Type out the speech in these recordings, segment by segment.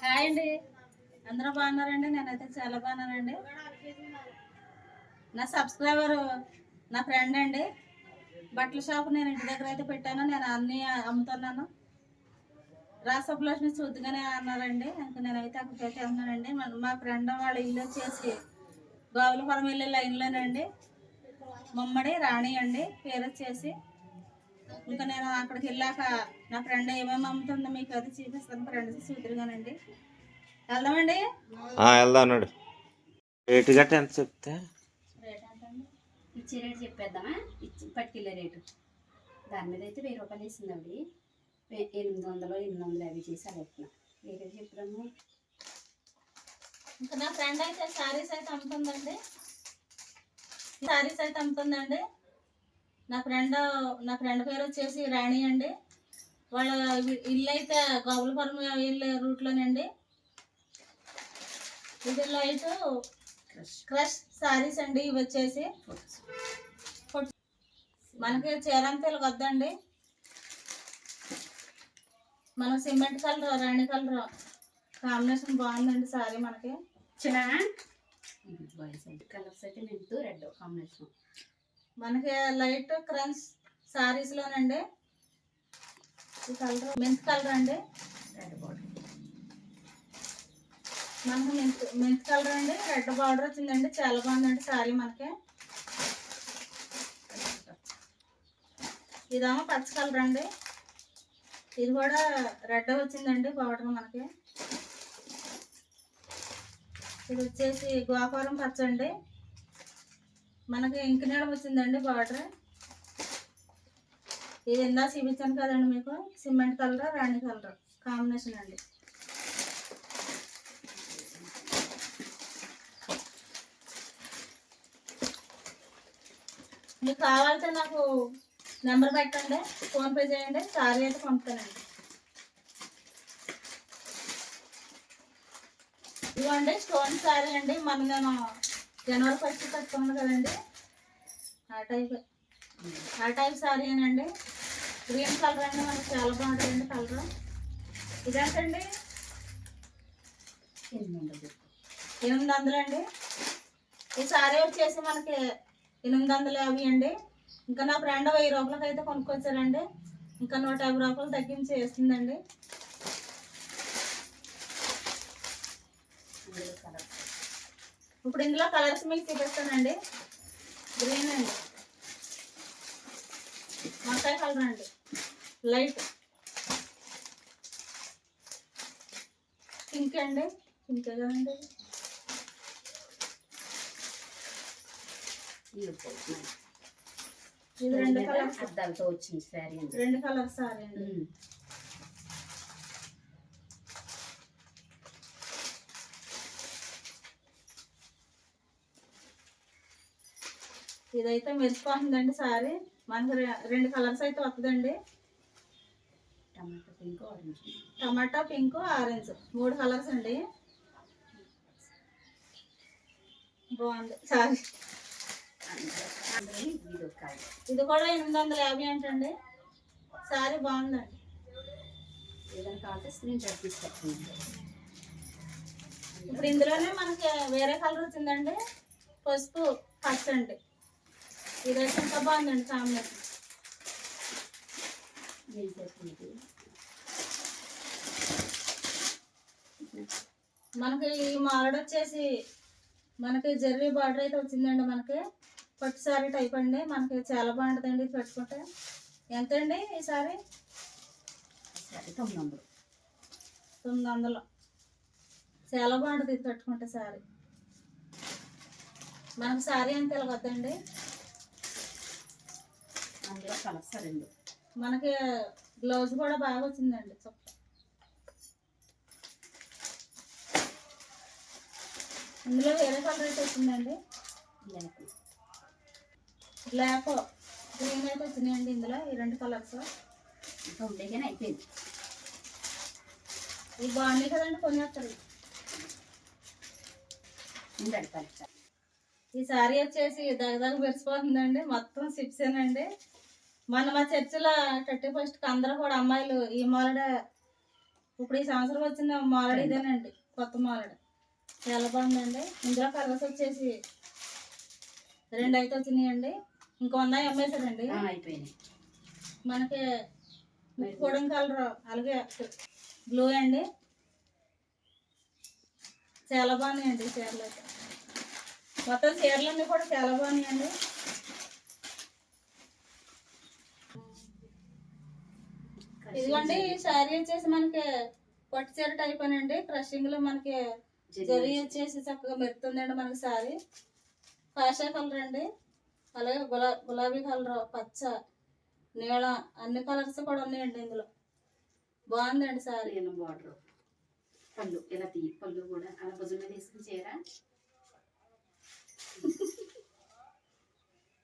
Hi అండి. అందరూ బాగున్నారండి? నేనైతే చాలా బాగున్నానండి. నా సబ్స్క్రైబర్ నా ఫ్రెండ్ అండి. బట్టల షాప్ నేను ఇంటి దగ్గర అయితే పెట్టాను. నేను అన్నీ అమ్ముతున్నాను. రాసప్లోని చూద్దుగానే అన్నారండి. ఇంకా నేనైతే అక్కడికి అయితే వెళ్తున్నానండి. మా ఫ్రెండ్ వాళ్ళ ఇల్లు వచ్చేసి గోవులపురం వెళ్ళే లైన్లోనండి. మమ్మడి రాణి అండి. పేరు వచ్చేసి ఇంకా నేను అక్కడికి వెళ్ళాక నా ఫ్రెండ్ ఏమేమి అమ్ముతుందో మీకు అయితే చూపిస్తాను. ఫ్రెండ్ చూతురుగానండి వెళ్దామండి? ఆ, వెళ్దాం అన్నాడు. రేటు గట్ట ఎంత చెప్తే? ఇచ్చే రేటు చెప్పేద్దామా? ఇచ్చి పట్టుకెళ్ళే రేటు. దాని మీద అయితే వెయ్యి రూపాయలు వేసింది ఆవిడ వె- ఎనిమిది వందలు ఎనిమిది వందలు యాభై చేసి అలా ఏ రేటు చెప్పుదాము ఇంకా నా ఫ్రెండ్ అయితే శారీస్ అయితే అమ్ముతుందండి. శారీస్ అయితే అమ్ముతుందండి. నా ఫ్రెండ్ నా ఫ్రెండ్ పేరు వచ్చేసి రాణి అండి. వాళ్ళ ఇల్లు అయితే గోగులపురం ఇల్లు రూట్లోనండి. ఇది లైట్ క్రష్. క్రష్ శారీస్ అండి ఇవి వచ్చేసి. మనకి చీరంతలు వద్దండి. మన సిమెంట్ కలర్ రాణి కలర్. కాంబినేషన్ బాగుందండి సారీ మనకి. చిన్న? కలర్స్ అయితే మెంతు రెడ్ కాంబినేషన్. మనకి లైట్ క్రంచ్ సారీస్ లోనండి. ఈ కలర్ మెంత్ కలర్ అండి. Red border. మనకి మెంత్ మెంత్ కలర్ అండి. రెడ్ బార్డర్ వచ్చిందండి. చాలా బాగుందండి సారీ మనకి. ఇదేమో పచ్చ కలర్ అండి. ఇది కూడా రెడ్ వచ్చిందండి బార్డర్ మనకి. ఇది వచ్చేసి గోపురం పచ్చ అండి. మనకి ఇంక నీడం వచ్చిందండి బార్డర్. ఇది ఇందా చూపించాను కదండి మీకు? సిమెంట్ కలర్ రాణి కలర్? కాంబినేషన్ అండి. మీకు కావాలంటే నాకు నెంబర్ పెట్టండి ఫోన్పే చేయండి సారీ అయితే పంపుతానండి. ఇవ్వండి స్టోన్ సారీ అండి. మన నేను జనవరి ఫస్ట్ కట్టుకున్నాను కదండి. ఆ టైప్ ఆ టైప్ సారీ అండి గ్రీన్ కలర్ అండి మనకి చాలా బాగుంటుందండి కలర్ ఇదేంటండి? ఎనిమిది వందలు అండి ఈ సారీ వచ్చేసి మనకి ఎనిమిది వందల యాభై అండి. ఇంకా నా ఫ్రెండ్ వెయ్యి రూపాయలకి అయితే కొనుక్కొచ్చారండి. ఇంకా నూట యాభై రూపాయలు తగ్గించి వేస్తుందండి. ఇప్పుడు ఇందులో కలర్స్ మీకు చూపిస్తానండి. గ్రీన్ అండి. వంకాయ కలర్ అండి. లైట్ పింక్ అండి. పింక్ కదండి రెండు కలర్స్. అద్దాలతో వచ్చింది శారీ రెండు కలర్స్ సారీ అండి. ఇదైతే మెరిసిపోతుందండి సారీ. మనకి రెండు కలర్స్ అయితే వస్తుందండి tomato pink orange. Tomato pink orange. మూడు కలర్స్ అండి. బాగుంది. సారీ. ఇది కూడా ఎనిమిది వందల యాభై అంటండి. సారీ బాగుందండి. ఏదైనా కావాలంటే స్క్రీన్ షాట్ తీసుకొచ్చింది ఇప్పుడు ఇందులోనే మనకి వేరే కలర్ వచ్చిందండి. పసుపు పచ్చ ఇదైతే ఇంకా బాగుందండి చేస్తుంది మనకి ఈ మారడ్ వచ్చేసి మనకి జర్రీ బార్డర్ అయితే వచ్చిందండి మనకి. పట్టు సారీ టైప్ అండి. మనకి చాలా బాగుంటుందండి ఇది కట్టుకుంటే ఎంత అండి ఈ సారీ? తొమ్మిది వందలు. తొమ్మిది వందలు. చాలా బాగుంటుంది ఇది కట్టుకుంటే సారీ. మనకి సారీ అంత వద్దండి అందులో కలర్స్ రెండు మనకి బ్లౌజ్ కూడా బాగా వచ్చిందండి ఇందులో వేరే కలర్ అయితే వచ్చిందండి? లేక బ్లాక్. గ్రీన్ అయితే వచ్చినాయండి ఇందులో ఈ రెండు కలర్స్. ఇంకా ఉండే కానీ అయిపోయింది. ఇవి బాగున్నాయి కదండి కొనేస్తారు. ముందు అడపాలి ఈ సారీ వచ్చేసి దగ్గర మెరిసిపోతుందండి మొత్తం సిప్సేనండి మన మా చర్చిలో థర్టీ ఫస్ట్కి అందరూ కూడా అమ్మాయిలు ఈ మాలడ ఇప్పుడు ఈ సంవత్సరం వచ్చిన మాలడ్ ఇదేనండి. కొత్త మాలడ్. చాలా బాగుందండి ఇందులో కలర్స్ వచ్చేసి రెండు అయితే వచ్చినాయండి. ఇంకా ఉన్నాయి అమ్మేశారండి. అయిపోయినాయి. మనకి గోడం కలర్ అలాగే బ్లూ అండి. చాలా బాగున్నాయండి ఈ చీరలు అయితే. మొత్తం చీరలన్నీ కూడా చాలా బాగున్నాయండి. ఇదిగోండి ఈ శారీ వచ్చేసి మనకి పట్టు చీర టైప్ అండి. క్రషింగ్లో మనకి జరీ వచ్చేసి. చక్కగా మెరుతుందండి మనకి శారీ. కాషా కలర్ అండి. అలాగే గులా గులాబీ కలర్ పచ్చ నీల అన్ని కలర్స్ కూడా ఉన్నాయండి ఇందులో. బాగుందండి శారీ. బార్డర్ పళ్ళు ఇలా తీ పళ్ళు కూడా అలా భుజం మీద వేసుకుని చీర.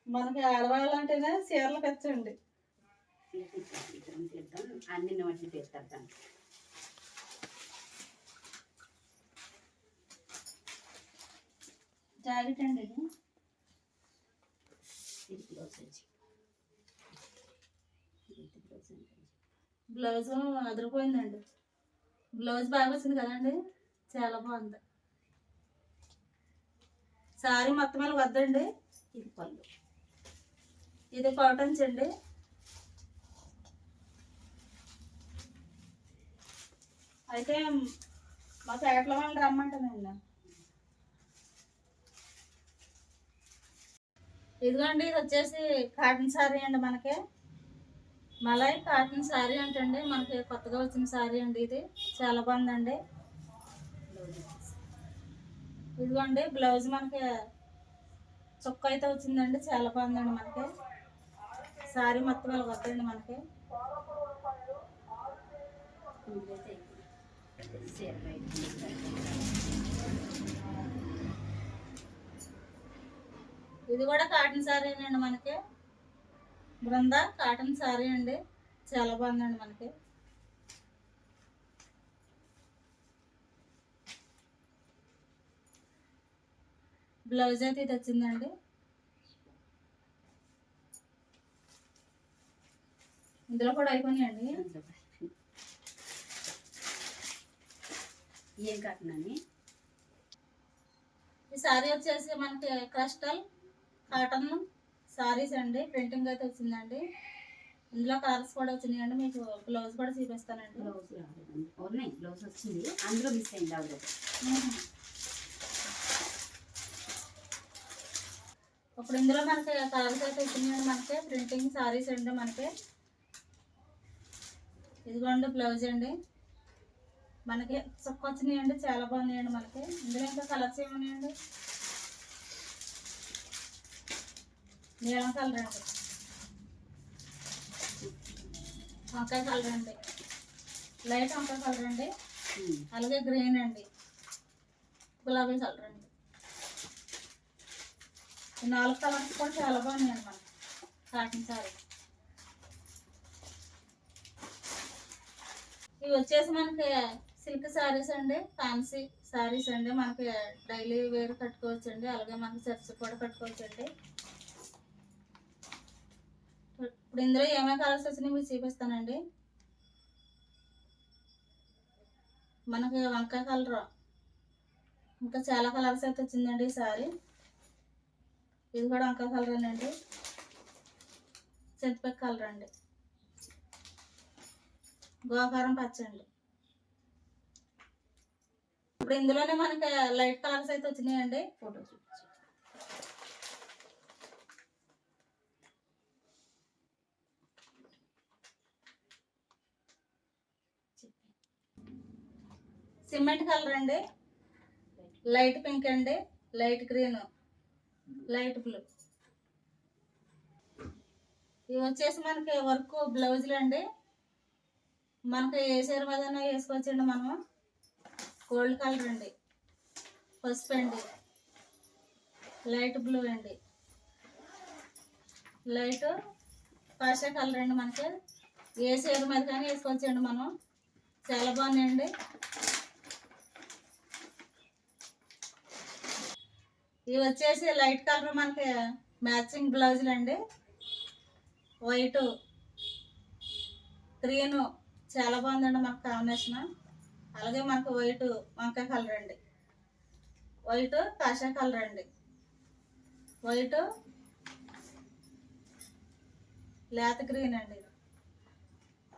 మనకి ఆడవాళ్ళంటేనే చీరలు పెంచండి అన్ని నోట్లు తీస్తారు దాన్ని జాకెట్ అండి బ్లౌజ్ అదిరిపోయిందండి. బ్లౌజ్ బాగా వచ్చింది కదండి? చాలా బాగుంది. శారీ మొత్తం మీద వద్దండి. ఇది పళ్ళు. ఇది కాటన్స్ అండి అయితే మా పేటలో వాళ్ళు రమ్మంటానండి ఇదిగోండి ఇది వచ్చేసి కాటన్ శారీ అండి మనకి. మలై కాటన్ శారీ అంటండి. మనకి కొత్తగా వచ్చిన శారీ అండి ఇది. చాలా బాగుందండి. ఇదిగోండి బ్లౌజ్ మనకి చొక్క అయితే వచ్చిందండి చాలా బాగుందండి మనకి. శారీ మొత్తం ఇలా వద్దండి మనకి. ఇది కూడా కాటన్ శారీ అండి మనకి. బృందా కాటన్ శారీ అండి. చాలా బాగుందండి మనకి. బ్లౌజ్ అయితే ఇది వచ్చిందండి ఇందులో కూడా అయిపోయినాయండి. ఏం కాటనని ఈ శారీ వచ్చేసి మనకి క్రస్టల్ కాటన్ శారీస్ అండి. ప్రింటింగ్ అయితే వచ్చిందండి. ఇందులో కలర్స్ కూడా వచ్చినాయండి. మీకు బ్లౌజ్ కూడా చూపిస్తానండి. బ్లౌజ్ బ్లౌజ్ వచ్చింది. అందులో మిస్ అయింది ఆవిడ మ్మ్. ఇప్పుడు ఇందులో మనకి కలర్స్ అయితే వచ్చినాయండి మనకి. ప్రింటింగ్ శారీస్ అండి మనకి. ఇదిగోండి బ్లౌజ్ అండి. మనకి చొక్క వచ్చినాయండి చాలా బాగున్నాయండి మనకి. ఇందులో ఇంకా కలర్స్ ఏమున్నాయండి? నీలం కలర్ అండి. వంకాయ కలర్ అండి. లైట్ వంకాయ కలర్ అండి. అలాగే గ్రీన్ అండి. గులాబీ కలర్ అండి. నాలుగు కలర్స్ కూడా చాలా బాగున్నాయండి మనకి కాటన్ సారీ. ఇవి వచ్చేసి మనకి సిల్క్ శారీస్ అండి ఫ్యాన్సీ శారీస్ అండి. మనకి డైలీ వేర్ కట్టుకోవచ్చు అండి అలాగే మనకి చర్చ్ కూడా కట్టుకోవచ్చు అండి. ఇప్పుడు ఇందులో ఏమేమి కలర్స్ వచ్చినాయి మీకు చూపిస్తానండి. మనకి వంకాయ కలర్. ఇంకా చాలా కలర్స్ అయితే వచ్చిందండి ఈ సారీ. ఇది కూడా వంకాయ కలర్ అండి. చింతపక్క కలర్ అండి. గోకారం పచ్చండి. ఇప్పుడు ఇందులోనే మనకి లైట్ కలర్స్ అయితే వచ్చినాయండి. ఫోటో చూపించు. సిమెంట్ కలర్ అండి. లైట్ పింక్ అండి. Light green. Light blue. ఇవి వచ్చేసి మనకి వర్క్ బ్లౌజులు అండి. మనకి ఏ చీర మీద వేసుకోవచ్చండి మనం గోల్డ్ కలర్ అండి. పసుపు అండి. లైట్ బ్లూ అండి. లైట్ పాషా కలర్ అండి మనకి. ఏ చీర మీద కానీ వేసుకోవచ్చండి మనం. చాలా బాగుందండి ఇవి వచ్చేసి లైట్ కలర్ మనకి మ్యాచింగ్ బ్లౌజులు అండి. వైటు గ్రీన్ చాలా బాగుందండి మనకు కాంబినేషన్ అలాగే మనకు వైట్ వంకాయ కలర్ అండి. వైట్ కాషాయ కలర్ అండి. వైట్ లేత గ్రీన్ అండి.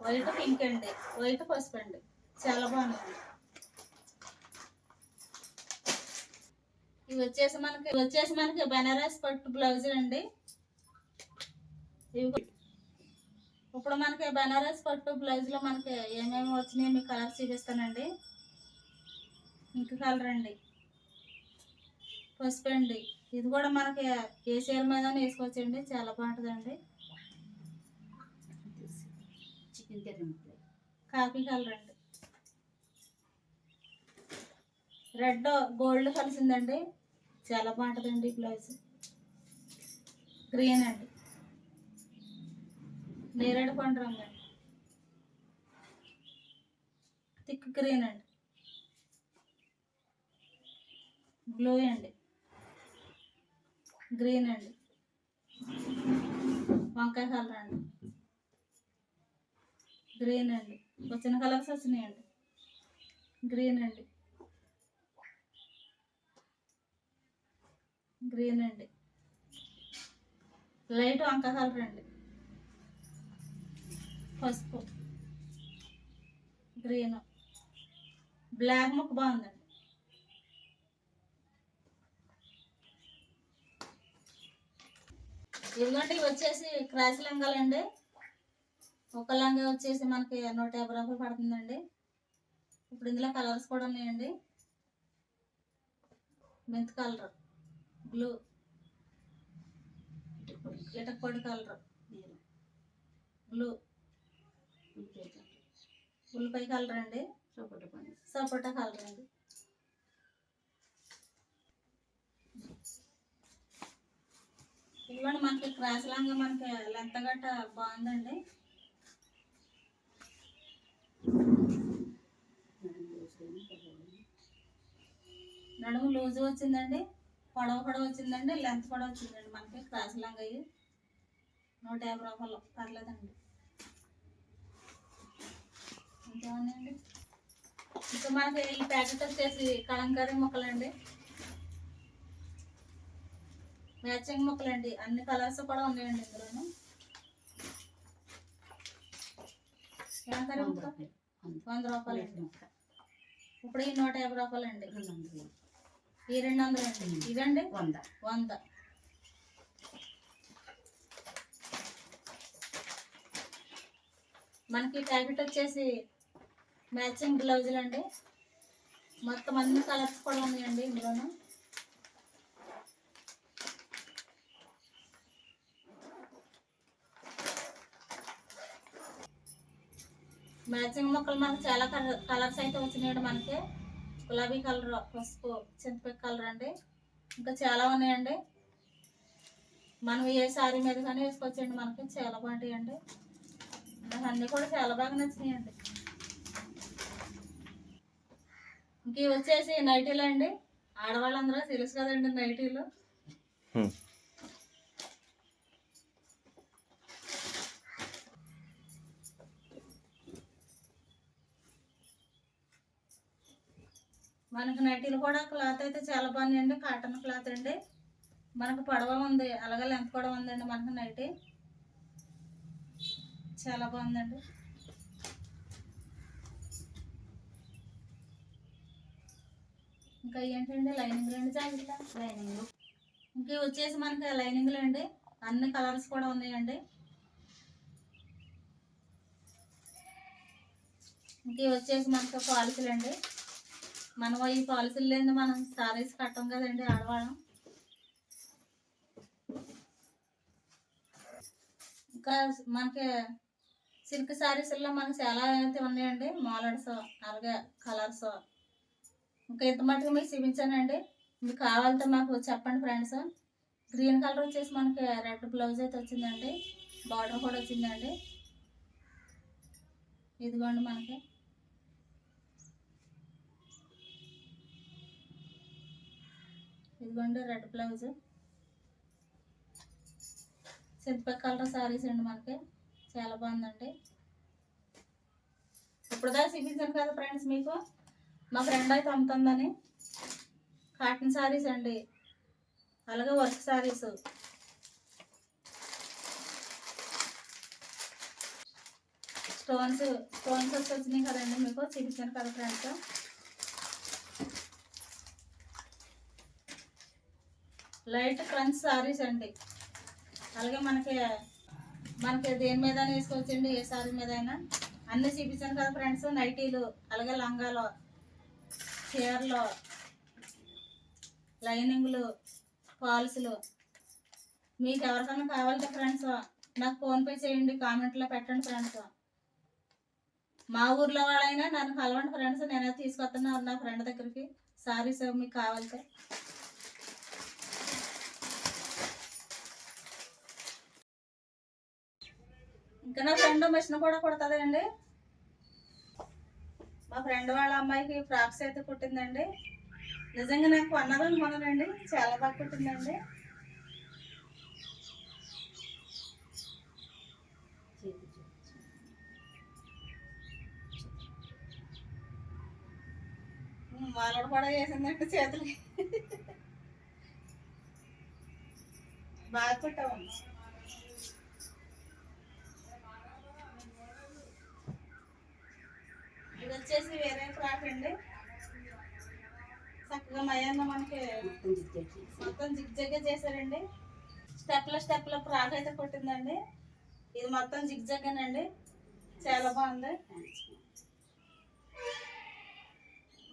వైట్ పింక్ అండి. వైట్ పసుపు అండి. చాలా బాగుంది ఇవి వచ్చేసి మనకి వచ్చేసి మనకి బెనారస్ పట్టు బ్లౌజులు అండి. ఇవి ఇప్పుడు మనకి బెనారస్ పట్టు బ్లౌజ్లో మనకి ఏమేమి వచ్చినాయో మీకు కలర్స్ చూపిస్తానండి. ఇంక కలర్ అండి. పసుపు అండి. ఇది కూడా మనకి ఏ చీర మీద వేసుకోవచ్చండి. చాలా బాగుంటుందండి. కాఫీ కలర్ అండి. రెడ్ గోల్డ్ కలిసిందండి. చాలా బాగుంటుందండి బ్లౌజ్. గ్రీన్ అండి. నేరేడు పండు రంగు అండి? థిక్ గ్రీన్ అండి. బ్లూ అండి. గ్రీన్ అండి. వంకాయ కలర్ అండి. గ్రీన్ అండి. వచ్చిన కలర్స్ వచ్చినాయండి. గ్రీన్ అండి. గ్రీన్ అండి. లైట్ వంక కలర్ అండి. పసుపు. గ్రీన్. బ్లాక్ ముక్క బాగుందండి. ఎందుకంటే ఇవి వచ్చేసి క్రాస్ లంగాలండి ఒక లంగా వచ్చేసి మనకి నూట యాభై రూపాయలు పడుతుందండి. ఇప్పుడు ఇందులో కలర్స్ కూడా ఉన్నాయండి. Mint colour. బ్లూ ఇటకొడి కలర్ బ్లూ ఉల్లిపాయ కలర్ అండి సపోటా పండు సపోటా కలర్ అండి ఇవ్వండి మనకి క్రాస్ లాగా మనకి లెంత్ గట్ట బాగుందండి. నడుము లూజు నడుము లూజ్ వచ్చిందండి. పొడవు కూడా వచ్చిందండి లెంత్ కూడా వచ్చిందండి. మనకి క్రాస్ లాంగ్ అయ్యి నూట యాభై రూపాయలు. పర్లేదండి. ఇంకేమున్నాయండి ఇంకా మనకి ఈ ప్యాకెట్ వచ్చేసి కలంకారీ ముక్కలండి. మ్యాచింగ్ ముక్కలండి. అన్ని కలర్స్ కూడా ఉన్నాయండి ఇందులోను. కలంకారీ వంద ముక్క రూపాయలు. వంద. రూపాయలండి. ముక్క. ఇప్పుడు ఈ నూట యాభై రూపాయలండి. రెండు వందలు. ఈ రెండు వందలు అండి ఇవండి వంద. వంద. మనకి ప్యాకెట్ వచ్చేసి మ్యాచింగ్ బ్లౌజులు అండి. మొత్తం అన్ని కలర్స్ కూడా ఉన్నాయండి ఇందులోను. మ్యాచింగ్ మొక్కలు మనకు చాలా కలర్ కలర్స్ అయితే వచ్చినాయండి మనకి. గులాబీ కలర్ పసుపు చింతపిక్క కలర్ అండి. ఇంకా చాలా ఉన్నాయండి. మనం ఏ శారీ మీద కానీ వేసుకోవచ్చండి. మనకి చాలా బాగుంటాయండి. నాకు అన్నీ కూడా చాలా బాగా నచ్చినాయండి. ఇంక వచ్చేసి నైటీలు అండి. ఆడవాళ్ళందరూ తెలుసు కదండి నైటీలు. మనకి నైటీలు కూడా క్లాత్ అయితే చాలా బాగున్నాయండి. కాటన్ క్లాత్ అండి. మనకు పొడవ ఉంది. అలాగే లెంత్ కూడా ఉందండి మనకి నైటీ. చాలా బాగుందండి. ఇంకా ఏంటండి? లైనింగ్ అండి జాకెట్లా? లైనింగ్ ఇంక వచ్చేసి మనకి లైనింగ్లు అండి. అన్ని కలర్స్ కూడా ఉన్నాయండి. ఇంక వచ్చేసి మనకి పాలసీలు అండి. మనం ఈ పాలసీలు లేని మనం సారీస్ కట్టం కదండి ఆడవాళ్ళం. ఇంకా మనకి సిల్క్ శారీస్లో మనకి చాలా అయితే ఉన్నాయండి? మోడల్స్ అలాగే కలర్స్. ఇంకా ఇంత మటుకు మీకు చూపించానండి. మీకు కావాలంటే మాకు చెప్పండి ఫ్రెండ్స్. గ్రీన్ కలర్ వచ్చేసి మనకి రెడ్ బ్లౌజ్ అయితే వచ్చిందండి. బార్డర్ కూడా వచ్చిందండి. ఇదిగోండి మనకి. ఇదిగోండి red blouse. Simple colour saris అండి మనకి. చాలా బాగుందండి. ఇప్పుడు దాకా చూపించాను కదా ఫ్రెండ్స్ మీకు. మా ఫ్రెండ్ అయితే అమ్ముతుందని. కాటన్ శారీస్ అండి. అలాగే వర్క్ శారీస్ స్టోన్స్ స్టోన్స్ వచ్చి వచ్చినాయి కదండి మీకు. చూపించాను కదా ఫ్రెండ్స్. లైట్ క్రంచ్ సారీస్ అండి. అలాగే మనకి మనకి దేని మీద వేసుకోవచ్చండి? ఏ సారీ మీద అయినా అన్నీ చూపించాను కదా ఫ్రెండ్స్ నైటీలు అలాగే లంగాలు చీరలు లైనింగ్లు ఫాల్స్లు మీకు ఎవరికైనా కావాలంటే ఫ్రెండ్స్ నాకు ఫోన్పే చేయండి కామెంట్లో పెట్టండి ఫ్రెండ్స్. మా ఊర్లో వాళ్ళైనా నన్ను కలవండి ఫ్రెండ్స్ నేనైతే తీసుకొస్తున్నా నా ఫ్రెండ్ దగ్గరికి సారీస్ మీకు కావాలంటే. ఇంకా నా ఫ్రెండ్ మిషన్ కూడా కుడుతుందండి. మా ఫ్రెండ్ వాళ్ళ అమ్మాయికి ఫ్రాక్స్ అయితే కుట్టిందండి. నిజంగా నాకు కొన్నదనుకున్నానండి చాలా బాగా కుట్టిందండి. మానవుడు కూడా చేసిందండి చేతులు. బాగా కుట్టామమ్మా ఇది వచ్చేసి వేరే ఫ్రాక్ అండి. చక్కగా మయాన్న మనకి మొత్తం జిగ్ చేసి. జిగ్జగ్గా చేశారండి స్టెప్ల స్టెప్ల ఫ్రాక్ అయితే కొట్టిందండి. ఇది మొత్తం జిగ్జగ్గనండి చాలా బాగుంది.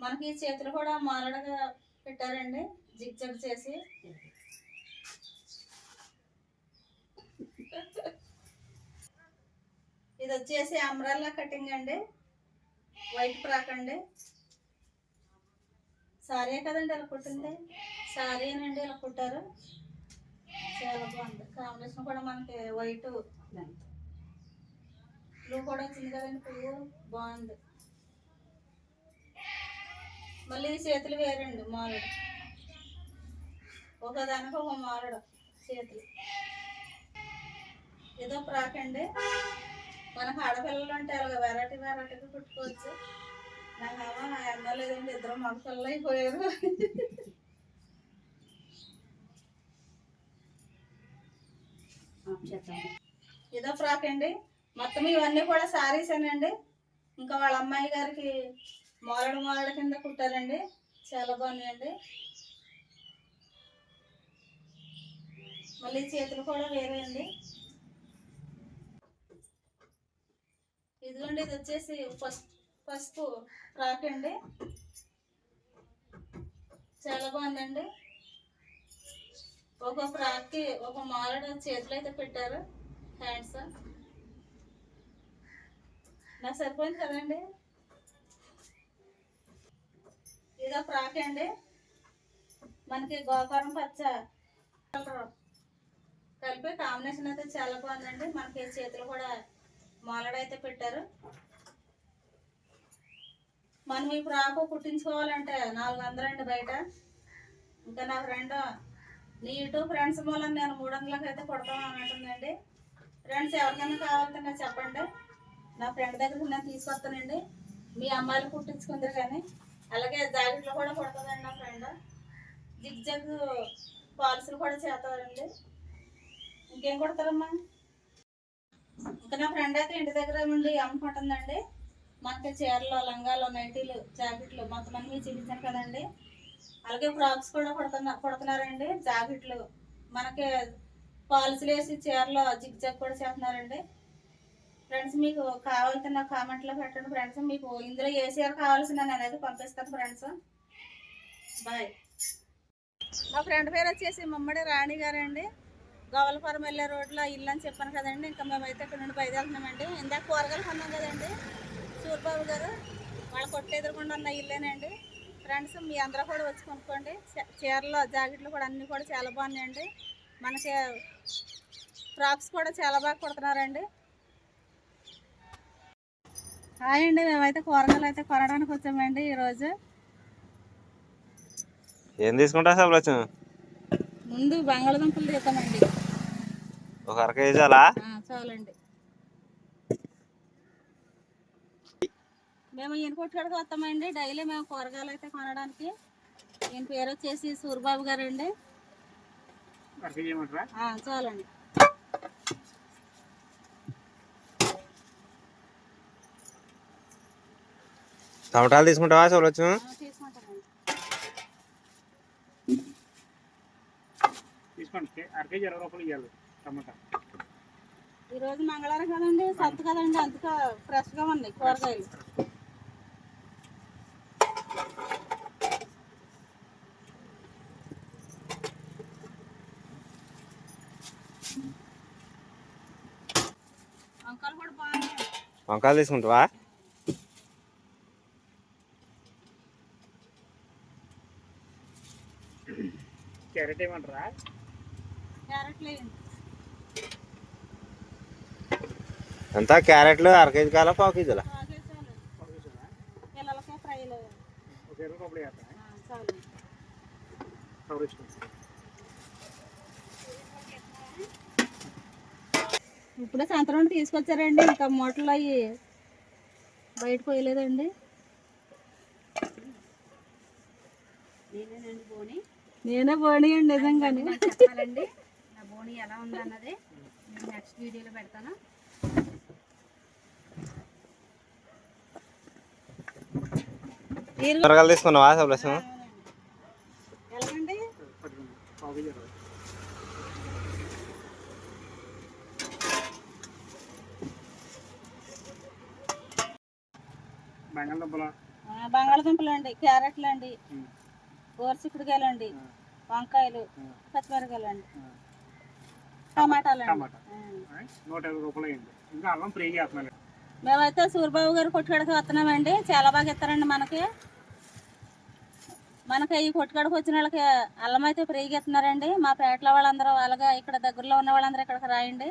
మనకి చేతులు కూడా మారడగా పెట్టారండి. జిగ్జగ్ చేసి. ఇది వచ్చేసి అమ్రాల్లా కటింగ్ అండి. వైట్ ఫ్రాక్ అండి సారీ కదండి ఇలా కుట్టింది? సారీ ఇలా కుట్టారు? చాలా బాగుంది. కాంబినేషన్ కూడా మనకి వైట్. బ్లూ కూడా వచ్చింది కదండి పువ్వు. బాగుంది. మళ్ళీ చేతులు వేరండి మారుడు. ఒకదానికి ఒక మారుడు చేతులు. ఏదో ఫ్రాక్ అండి. మనకు ఆడపిల్లలు అంటే అలాగ వెరైటీ వెరైటీగా కుట్టుకోవచ్చు. నాకేమో ఎండ లేదండి ఇద్దరు మగ పిల్లలు అయిపోయారు. ఇదో ఫ్రాక్ అండి. మొత్తం ఇవన్నీ కూడా సారీస్ అండి ఇంకా వాళ్ళ అమ్మాయి గారికి మోరడు మోరడు కింద కుట్టారండి చాలా బాగున్నాయండి. మళ్ళీ చేతులు కూడా వేరే అండి ఇదిగోండి ఇది వచ్చేసి పసుపు పసుపు ఫ్రాక్ అండి చాలా బాగుందండి. ఒక ఫ్రాక్కి ఒక మాలడ చేతులు అయితే పెట్టారు. హ్యాండ్స్ నాకు సరిపోయింది కదండి? ఇదో ఫ్రాక్ అండి. మనకి గోకారం పచ్చ. కలిపి కాంబినేషన్ అయితే చాలా బాగుందండి. మనకి చేతులు కూడా మాలడ అయితే పెట్టారు. మనం ఇప్పుడు ఆకు కుట్టించుకోవాలంటే నాలుగు వందలండి బయట. ఇంకా నా ఫ్రెండ్ నీటు ఫ్రెండ్స్ మూలం నేను మూడు వందలకి అయితే కొడతాను అన్నట్టుందండి. ఫ్రెండ్స్ ఎవరికైనా కావాలంటే నాకు చెప్పండి. నా ఫ్రెండ్ దగ్గరికి నేను తీసుకొస్తానండి. మీ అమ్మాయిలు కుట్టించుకుందరు కానీ. అలాగే జాకెట్లో కూడా కుడుతుందండి నా ఫ్రెండ్. జిగ్ జగ్ పాలసీలు కూడా చేస్తారండి. ఇంకేం కొడతారమ్మా? ఇంకా నా ఫ్రెండ్ అయితే ఇంటి దగ్గర ఉండి అమ్ముకుంటుందండి. మనకి చీరలు లంగాలు నైటీలు జాకెట్లు మొత్తం అన్ని చూపించాను కదండి. అలాగే ఫ్రాక్స్ కూడా కుడుతున్నా కుడుతున్నారండి. జాకెట్లు మనకి పాలసీలు వేసి చీరలు జిగ్ జగ్ కూడా చేస్తున్నారండి. ఫ్రెండ్స్ మీకు కావాల్సిన కామెంట్లో పెట్టండి ఫ్రెండ్స్ మీకు ఇందులో ఏ చీర కావాల్సిన నేనైతే పంపిస్తాను ఫ్రెండ్స్ బాయ్ మా ఫ్రెండ్ పేరు వచ్చేసి మమ్మడి రాణి గారండి. గోవలపురం వెళ్ళే రోడ్లో ఇల్లు అని చెప్పాను కదండి. ఇంకా మేమైతే ఇక్కడ నుండి బయలుదేరుతున్నామండి. ఇందాక కూరగాయలు కొన్నాం కదండి. సూర్బాబు గారు వాళ్ళ కొట్టు ఎదురుకుండా ఉన్న ఇల్లేనండి. ఫ్రెండ్స్ మీ అందరూ కూడా వచ్చి కొనుక్కోండి. చీరలు జాకెట్లు కూడా అన్నీ కూడా చాలా బాగున్నాయండి. మనకి ఫ్రాక్స్ కూడా చాలా బాగా కుడుతున్నారండి. హాయ్ అండి. మేమైతే కూరగాయలు అయితే కొనడానికి వచ్చామండి ఈరోజు. ఏం తీసుకుంటా వచ్చి ముందు బంగాళదుంపలు తీద్దామండి. ఒక అర కేజీ అలా? ఆ, చాలండి. మేము ఈయన కొట్టుకాడికి వస్తామండి. డైలీ మేము కూరగాయలు అయితే కొనడానికి. ఈయన పేరు వచ్చేసి సూర్యబాబు గారు అండి చాలండి. టమాటాలు తీసుకుంటావా చూడవచ్చు తీసుకోండి. అరకే ఇరవై రూపాయలు ఇవ్వాలి టమాటా ఈరోజు మంగళవారం కదండి సంత కదండి అందుకే ఫ్రెష్గా ఉన్నాయి కూరగాయలు. వంకాయలు కూడా బాగున్నాయి. వంకాయలు తీసుకుంటావా? క్యారెట్ ఏమంటారా? క్యారెట్లు వేయండి ఎంత క్యారెట్లు అర కేజీ కాల పావు కేజీలా? ఇప్పుడు సాయంత్రం నుండి తీసుకొచ్చారండి ఇంకా మూటలు అవి బయట పోయలేదండి. నేనేనండి బోని నేనే పోనీయండి నిజంగానే. చెప్పాలండి నా బోని ఎలా ఉందన్నది నేను నెక్స్ట్ వీడియోలో పెడతాను. కూరగాయలు తీసుకున్నావా? ఇరవై బంగాళదుంపల? ఆ, బంగాళదుంపలు అండి క్యారెట్లు అండి గోరచిక్కుడుకాయలు అండి వంకాయలు పచ్చిమిరకాయలు అండి. టమాటాలు మేమైతే సూర్యబాబు గారు కొట్టుకాడికి వస్తున్నామండి. చాలా బాగా ఇస్తారండి మనకి. మనకి ఈ కొట్టుకాడికి వచ్చిన వాళ్ళకి అల్లం అయితే ఫ్రీగా ఇస్తున్నారండి. మా పేటలో వాళ్ళందరూ అలాగా ఇక్కడ దగ్గరలో ఉన్న వాళ్ళందరూ ఇక్కడికి రాయండి.